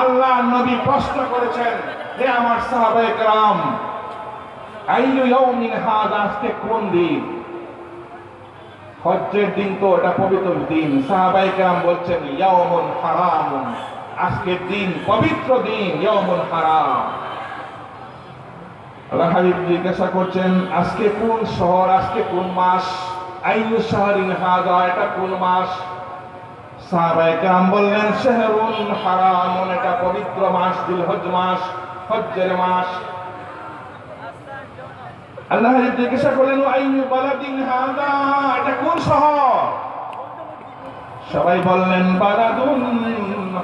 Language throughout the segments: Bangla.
আল্লাহ নবী প্রশ্ন করেছেন হে আমার সাহাবায়ে کرام আইয়ু ইয়াউমিন হাযা আজকে কোন দিন হজ্জের দিন তো এটা পবিত্র দিন সাহাবায়ে کرام বলছেন ইয়াউমুন হারামুন আজকের দিন পবিত্র দিন ইয়াউমুন হারাম আল্লাহ হাবিব জিজ্ঞাসা করছেন আজকে কোন শহর আজকে কোন মাস আইয়ু শাহরিন হাযা এটা কোন মাস বললেন পবিত্র মাস দিল মাস মাস। কোন শহর? সবাই বললেন, বালাদুন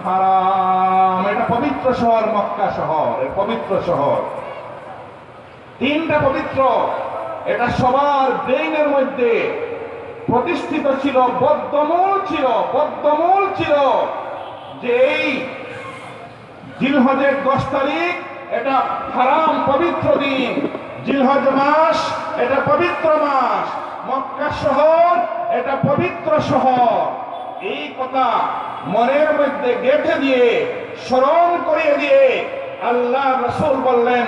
হারাম, এটা পবিত্র শহর, মক্কা শহর পবিত্র শহর। তিনটা পবিত্র, এটা সবার ব্রেইনের মধ্যে। প্রতিষ্ঠিত ছিল, বদ্ধমূল ছিল বদ্ধমূল ছিল। যে এই জিলহজের দশ তারিখ, এটা হারাম পবিত্র দিন। জিলহজ মাস, এটা পবিত্র মাস। মক্কা শহর, এটা পবিত্র শহর। এই কথা মনের মধ্যে গেঁথে দিয়ে, স্মরণ করিয়ে দিয়ে আল্লাহ রসুল বললেন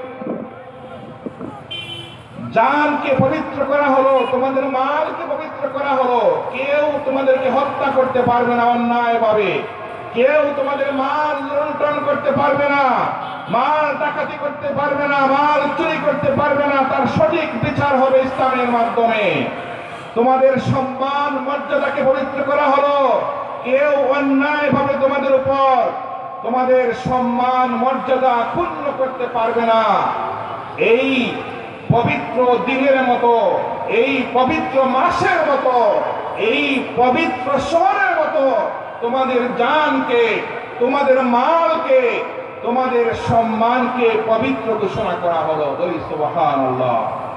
জানকে পবিত্র করা হলো, তোমাদের মালকে পবিত্র করা হলো। কেউ তোমাদেরকে হত্যা করতে পারবে না অন্যায় ভাবে কেউ তোমাদের মাল লুণ্ঠন করতে পারবে না, মাল ডাকাতি করতে পারবে না, মাল চুরি করতে পারবে না, তার সঠিক বিচার হবে ইসলামের মাধ্যমে। তোমাদের সম্মান, মর্যাদাকে পবিত্র করা হলো। কেউ অন্যায় ভাবে তোমাদের উপর তোমাদের সম্মান, মর্যাদা ক্ষুণ্ণ করতে পারবে না। এই পবিত্র দিনের মতো, এই পবিত্র মাসের মতো, এই পবিত্র শহরের মতো তোমাদের জানকে, তোমাদের মালকে, তোমাদের সম্মানকে পবিত্র ঘোষণা করা হলো। বলি, সুবহানাল্লাহ।